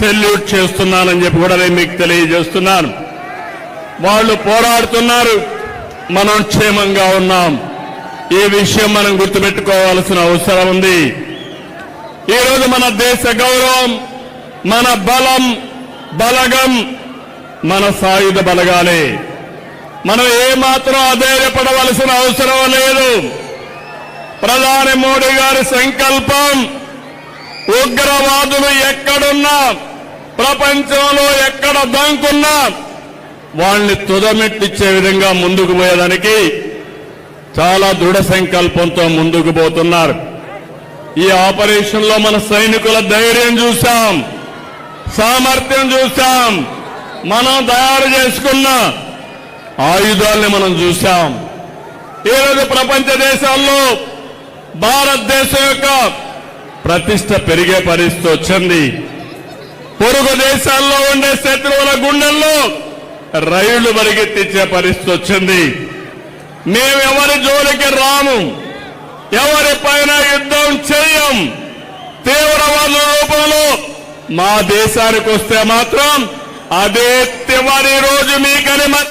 Salute చేస్తున్నానని చెప్పి కూడా నేను మీకు తెలియజేస్తున్నాను. వాళ్ళు పోరాడుతున్నారు. మనం క్షేమంగా ఉన్నాం. ఈ విషయం మనం గుర్తుపెట్టుకోవాల్సిన అవసరం ఉంది. ఈరోజు మన దేశ గౌరవం మన బలం బలగం మన సాయుధ బలగాలే. మనం ఏమాత్రం అధైర్యపడవలసిన అవసరం లేదు. ప్రధాని మోడీ గారి సంకల్పం ఉగ్రవాదులు ఎక్కడున్నా? ప్రపంచంలో ఎక్కడ దంకున్నా వాళ్ళని తుదమెట్టిచ్చే విధంగా ముందుకు పోయేదానికి చాలా దృఢ సంకల్పంతో ముందుకు పోతున్నారు. ఈ ఆపరేషన్లో మన సైనికుల ధైర్యం చూశాం. సామర్థ్యం చూశాం. మనం తయారు చేసుకున్న ఆయుధాల్ని మనం చూశాం. ఈరోజు ప్రపంచ దేశాల్లో భారతదేశం యొక్క ప్రతిష్ట పెరిగే పరిస్థితి వచ్చింది. పొరుగు దేశాల్లో ఉండే శత్రువుల గుండెల్లో రైళ్ళు పరిగెత్తించే పరిస్థితి వచ్చింది. మేము ఎవరి జోలికి రాము? ఎవరి పైన యుద్ధం చేయం? తీవ్రవాద రూపంలో మా దేశానికి వస్తే మాత్రం అదే తివరి రోజు మీకని